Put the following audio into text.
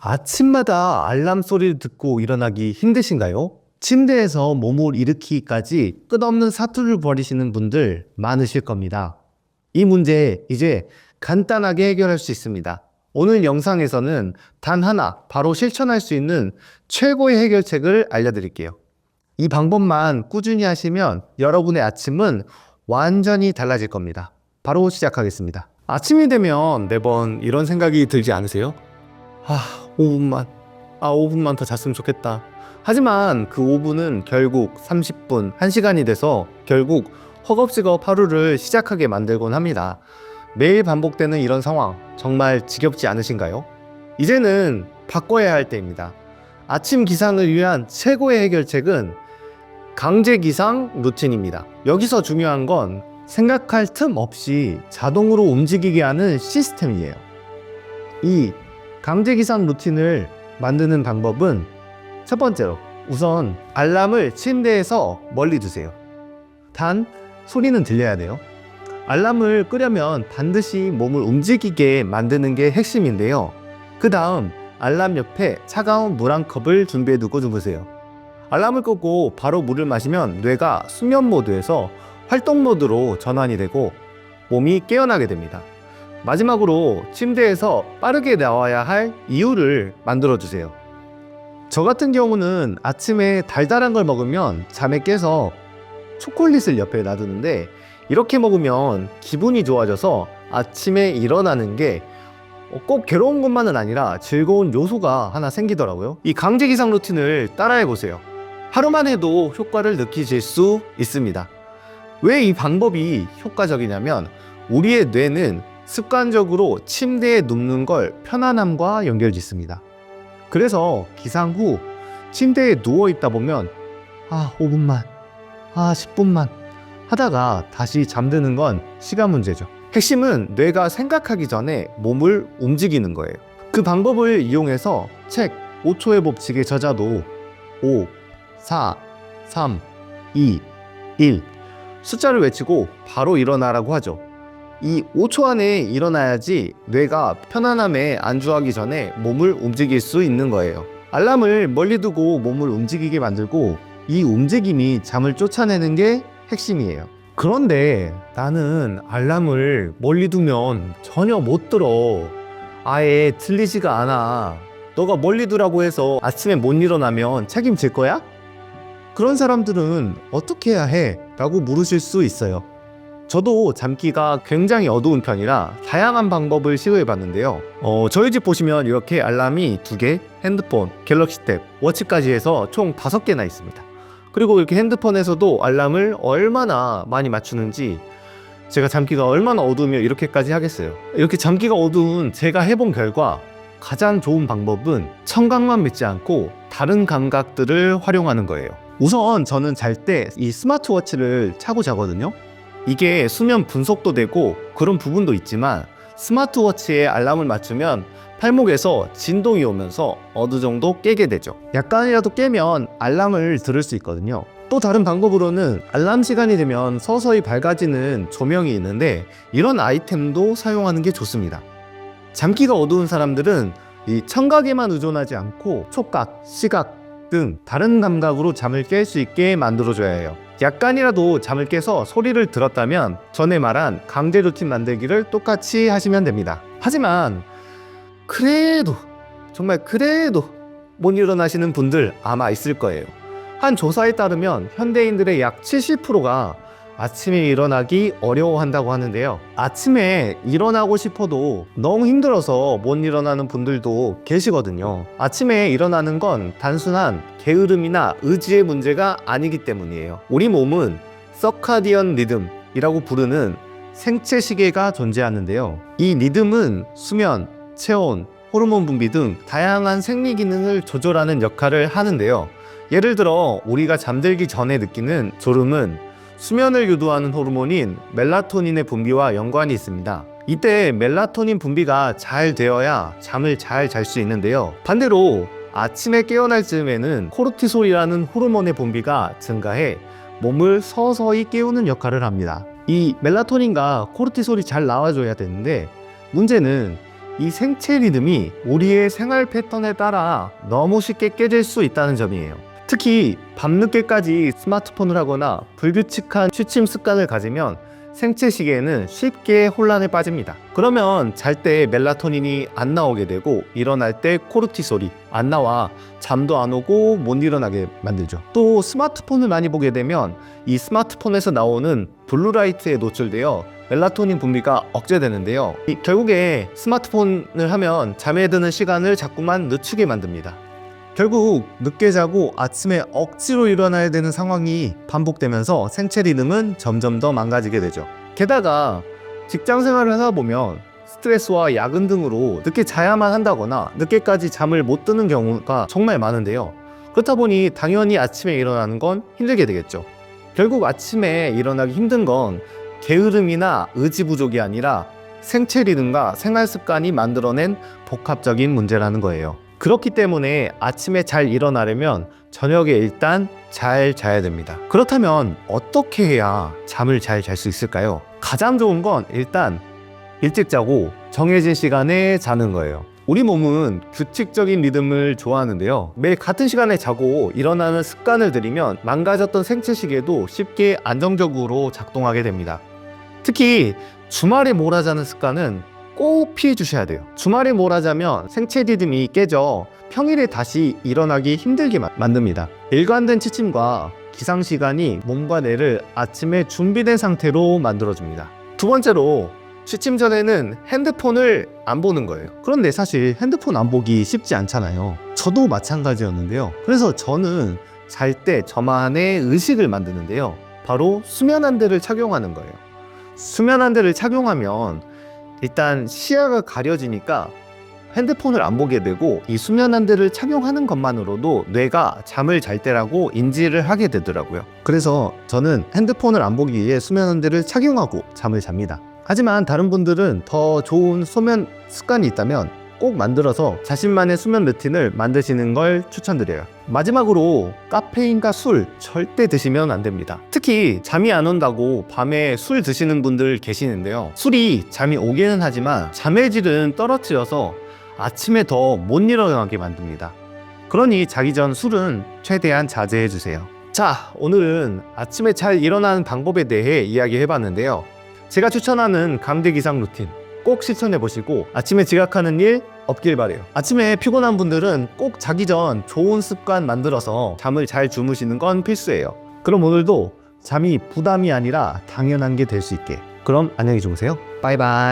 아침마다 알람 소리를 듣고 일어나기 힘드신가요? 침대에서 몸을 일으키기까지 끝없는 사투를 벌이시는 분들 많으실 겁니다. 이 문제 이제 간단하게 해결할 수 있습니다. 오늘 영상에서는 단 하나 바로 실천할 수 있는 최고의 해결책을 알려드릴게요. 이 방법만 꾸준히 하시면 여러분의 아침은 완전히 달라질 겁니다. 바로 시작하겠습니다. 아침이 되면 매번 이런 생각이 들지 않으세요? 아, 5분만. 아, 5분만 더 잤으면 좋겠다. 하지만 그 5분은 결국 30분, 1시간이 돼서 결국 허겁지겁 하루를 시작하게 만들곤 합니다. 매일 반복되는 이런 상황 정말 지겹지 않으신가요? 이제는 바꿔야 할 때입니다. 아침 기상을 위한 최고의 해결책은 강제 기상 루틴입니다. 여기서 중요한 건 생각할 틈 없이 자동으로 움직이게 하는 시스템이에요. 이 강제 기상 루틴을 만드는 방법은 첫 번째로 우선 알람을 침대에서 멀리 두세요. 단 소리는 들려야 돼요. 알람을 끄려면 반드시 몸을 움직이게 만드는 게 핵심인데요. 그 다음 알람 옆에 차가운 물 한 컵을 준비해 두고 주무세요. 알람을 끄고 바로 물을 마시면 뇌가 수면 모드에서 활동 모드로 전환이 되고 몸이 깨어나게 됩니다. 마지막으로 침대에서 빠르게 나와야 할 이유를 만들어 주세요. 저 같은 경우는 아침에 달달한 걸 먹으면 잠에 깨서 초콜릿을 옆에 놔두는데 이렇게 먹으면 기분이 좋아져서 아침에 일어나는 게 꼭 괴로운 것만은 아니라 즐거운 요소가 하나 생기더라고요. 이 강제 기상 루틴을 따라해 보세요. 하루만 해도 효과를 느끼실 수 있습니다. 왜 이 방법이 효과적이냐면 우리의 뇌는 습관적으로 침대에 눕는 걸 편안함과 연결 짓습니다. 그래서 기상 후 침대에 누워 있다 보면 아 5분만 아 10분만 하다가 다시 잠드는 건 시간 문제죠. 핵심은 뇌가 생각하기 전에 몸을 움직이는 거예요. 그 방법을 이용해서 책 5초의 법칙에 저자도 5, 4, 3, 2, 1 숫자를 외치고 바로 일어나라고 하죠. 이 5초 안에 일어나야지 뇌가 편안함에 안주하기 전에 몸을 움직일 수 있는 거예요. 알람을 멀리 두고 몸을 움직이게 만들고 이 움직임이 잠을 쫓아내는 게 핵심이에요. 그런데 나는 알람을 멀리 두면 전혀 못 들어. 아예 들리지가 않아. 너가 멀리 두라고 해서 아침에 못 일어나면 책임질 거야? 그런 사람들은 어떻게 해야 해? 라고 물으실 수 있어요. 저도 잠기가 굉장히 어두운 편이라 다양한 방법을 시도해 봤는데요. 어, 저희 집 보시면 이렇게 알람이 두 개, 핸드폰, 갤럭시 탭, 워치까지 해서 총 다섯 개나 있습니다. 그리고 이렇게 핸드폰에서도 알람을 얼마나 많이 맞추는지 제가 잠기가 얼마나 어두우면 이렇게까지 하겠어요. 이렇게 잠기가 어두운 제가 해본 결과 가장 좋은 방법은 청각만 믿지 않고 다른 감각들을 활용하는 거예요. 우선 저는 잘 때 이 스마트워치를 차고 자거든요. 이게 수면 분석도 되고 그런 부분도 있지만 스마트워치에 알람을 맞추면 팔목에서 진동이 오면서 어느 정도 깨게 되죠. 약간이라도 깨면 알람을 들을 수 있거든요. 또 다른 방법으로는 알람 시간이 되면 서서히 밝아지는 조명이 있는데 이런 아이템도 사용하는 게 좋습니다. 잠기가 어두운 사람들은 이 청각에만 의존하지 않고 촉각, 시각 등 다른 감각으로 잠을 깰 수 있게 만들어줘야 해요. 약간이라도 잠을 깨서 소리를 들었다면 전에 말한 강제 루틴 만들기를 똑같이 하시면 됩니다. 하지만 그래도 정말 그래도 못 일어나시는 분들 아마 있을 거예요. 한 조사에 따르면 현대인들의 약 70%가 아침에 일어나기 어려워한다고 하는데요. 아침에 일어나고 싶어도 너무 힘들어서 못 일어나는 분들도 계시거든요. 아침에 일어나는 건 단순한 게으름이나 의지의 문제가 아니기 때문이에요. 우리 몸은 서카디언 리듬이라고 부르는 생체 시계가 존재하는데요. 이 리듬은 수면, 체온, 호르몬 분비 등 다양한 생리 기능을 조절하는 역할을 하는데요. 예를 들어 우리가 잠들기 전에 느끼는 졸음은 수면을 유도하는 호르몬인 멜라토닌의 분비와 연관이 있습니다. 이때 멜라토닌 분비가 잘 되어야 잠을 잘 잘 수 있는데요. 반대로 아침에 깨어날 즈음에는 코르티솔이라는 호르몬의 분비가 증가해 몸을 서서히 깨우는 역할을 합니다. 이 멜라토닌과 코르티솔이 잘 나와줘야 되는데 문제는 이 생체 리듬이 우리의 생활 패턴에 따라 너무 쉽게 깨질 수 있다는 점이에요. 특히 밤늦게까지 스마트폰을 하거나 불규칙한 취침 습관을 가지면 생체 시계에는 쉽게 혼란에 빠집니다. 그러면 잘 때 멜라토닌이 안 나오게 되고 일어날 때 코르티솔이 안 나와 잠도 안 오고 못 일어나게 만들죠. 또 스마트폰을 많이 보게 되면 이 스마트폰에서 나오는 블루라이트에 노출되어 멜라토닌 분비가 억제되는데요. 이 결국에 스마트폰을 하면 잠에 드는 시간을 자꾸만 늦추게 만듭니다. 결국 늦게 자고 아침에 억지로 일어나야 되는 상황이 반복되면서 생체 리듬은 점점 더 망가지게 되죠. 게다가 직장 생활을 하다 보면 스트레스와 야근 등으로 늦게 자야만 한다거나 늦게까지 잠을 못 드는 경우가 정말 많은데요. 그렇다 보니 당연히 아침에 일어나는 건 힘들게 되겠죠. 결국 아침에 일어나기 힘든 건 게으름이나 의지 부족이 아니라 생체 리듬과 생활 습관이 만들어낸 복합적인 문제라는 거예요. 그렇기 때문에 아침에 잘 일어나려면 저녁에 일단 잘 자야 됩니다. 그렇다면 어떻게 해야 잠을 잘 잘 수 있을까요? 가장 좋은 건 일단 일찍 자고 정해진 시간에 자는 거예요. 우리 몸은 규칙적인 리듬을 좋아하는데요. 매일 같은 시간에 자고 일어나는 습관을 들이면 망가졌던 생체 시계도 쉽게 안정적으로 작동하게 됩니다. 특히 주말에 몰아자는 습관은 꼭 피해 주셔야 돼요. 주말에 몰아자면 생체 리듬이 깨져 평일에 다시 일어나기 힘들게 마- 만듭니다. 일관된 취침과 기상 시간이 몸과 뇌를 아침에 준비된 상태로 만들어줍니다. 두 번째로 취침 전에는 핸드폰을 안 보는 거예요. 그런데 사실 핸드폰 안 보기 쉽지 않잖아요. 저도 마찬가지였는데요. 그래서 저는 잘 때 저만의 의식을 만드는데요. 바로 수면 안대를 착용하는 거예요. 수면 안대를 착용하면 일단 시야가 가려지니까 핸드폰을 안 보게 되고 이 수면 안대를 착용하는 것만으로도 뇌가 잠을 잘 때라고 인지를 하게 되더라고요. 그래서 저는 핸드폰을 안 보기 위해 수면 안대를 착용하고 잠을 잡니다. 하지만 다른 분들은 더 좋은 수면 습관이 있다면 꼭 만들어서 자신만의 수면 루틴을 만드시는 걸 추천드려요. 마지막으로 카페인과 술 절대 드시면 안 됩니다. 특히 잠이 안 온다고 밤에 술 드시는 분들 계시는데요. 술이 잠이 오기는 하지만 잠의 질은 떨어뜨려서 아침에 더 못 일어나게 만듭니다. 그러니 자기 전 술은 최대한 자제해 주세요. 자, 오늘은 아침에 잘 일어나는 방법에 대해 이야기해 봤는데요. 제가 추천하는 감기 기상 루틴 꼭 실천해 보시고 아침에 지각하는 일 없길 바래요. 아침에 피곤한 분들은 꼭 자기 전 좋은 습관 만들어서 잠을 잘 주무시는 건 필수예요. 그럼 오늘도 잠이 부담이 아니라 당연한 게 될 수 있게. 그럼 안녕히 주무세요. 바이바이.